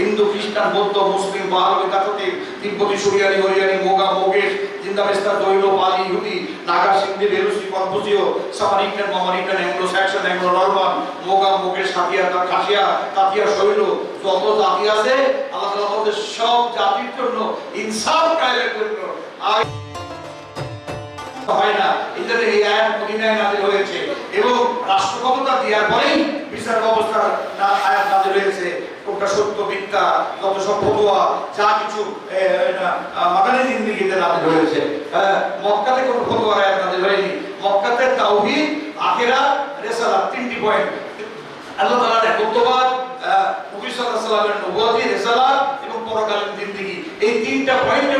হিন্দু, খ্রিস্টান, বৌদ্ধ, মুসলিম বাহালবে কাথতে তিব্বতী, সুরিয়ানি, হরিয়ানি, মোগা, মোগেশ জিন্দাবেস্তা দৈল পালি, ইহুদি, নাগা, সিন্ধি বেরুসি কনফুসিও স্যাকশন নরমান, মোগা, মোগেশ খাসিয়া, তাতিয়া, শৈল, যত জাতি আছে, আল্লাহ আমাদের সব জাতির জন্য ইনসাফ জন্য হয় না, এই আয়াত মদিনায় নাজিল হয়েছে। এবং রাষ্ট্র ক্ষমতা দেওয়ার পরেই বিচার ব্যবস্থার না- আয়াত নাজিল হয়েছে কোনটা সত্য মিথ্যা যত সব ফতোয়া যা কিছু মাদানি জিন্দিগিতে নাজিল হয়েছে হ্যাঁ, মক্কাতে কোনো ফতোয়ার রায় নাজিল হয়নি। মক্কাতে তাওহিদ আখিরা রেসালা তিনটি পয়েন্ট। আল্লাহ তাআলার একত্ববাদ নবী সাল্লাল্লাহু আলাইহি নবুয়তি রেসালা এবং পরকালীন জিন্দেগি। এই তিনটা পয়েন্টের উপরে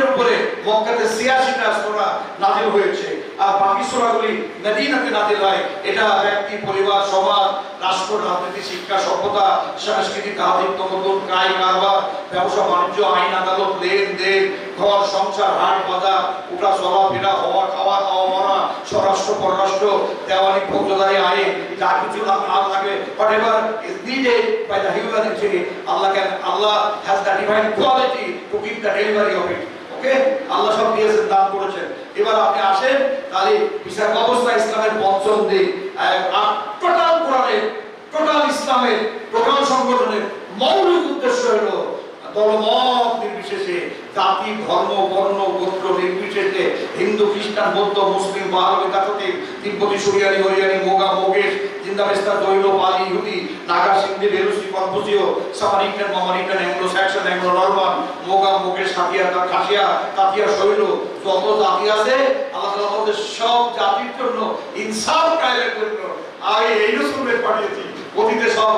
মক্কাতে 86টা সূরা নাযিল হয়েছে। আর বাকি সূরাগুলি মদিনাতে নাযিল হয়। এটা ব্যক্তি, পরিবার, সমাজ, রাষ্ট্র, রাজনীতি, শিক্ষা, সভ্যতা সংস্কৃতি তাহাদিক তমদ্দুন কায় কারবার, ব্যবসা, বাণিজ্য, আইন, আদালত লেনদেন ঘর, সংসার, হাট, বাজার, উঠা চলাফেরা হওয়া, খাওয়া খাওয়া, মরা, স্বরাষ্ট্র, পররাষ্ট্র, দেওয়ানি, ফৌজদারি, আইন, যা কিছু না না লাগে whatever is needed by the humanity Allah can Allah has the divine quality to give the delivery of it okay Allah সব দিয়েছেন দান করেছেন। এবার আপনি আসেন, তাহলে বিচার ব্যবস্থা ইসলামের পঞ্চম দিক টোটাল টোটাল ইসলামের টোটাল সংগঠনের মৌলিক উদ্দেশ্য হলো দলমত নির্বিশেষে জাতি, ধর্ম, বর্ণ, গোত্র নির্বিশেষে হিন্দু, খ্রিস্টান, বৌদ্ধ, মুসলিম বাহালবে কাথতে তিব্বতী, সুরিয়ানি, হরিয়ানি, মোগা জিন্দাবেস্তা দৈল পালি ইহুদি নাগা সিন্ধি বেরুসি কনফুসিও সামারিকান মামারিকান অ্যাংলো স্যাকশন অ্যাংলো নরমান মোগা মোগেশ খাতিয়া খাসিয়া, তাতিয়া শৈল, যত জাতি আছে, আল্লাহ তাআলা আমাদের সব জাতির জন্য ইনসাফ কায়েমের জন্য আমি এই রসুলের পাঠিয়েছি। অতীতে সব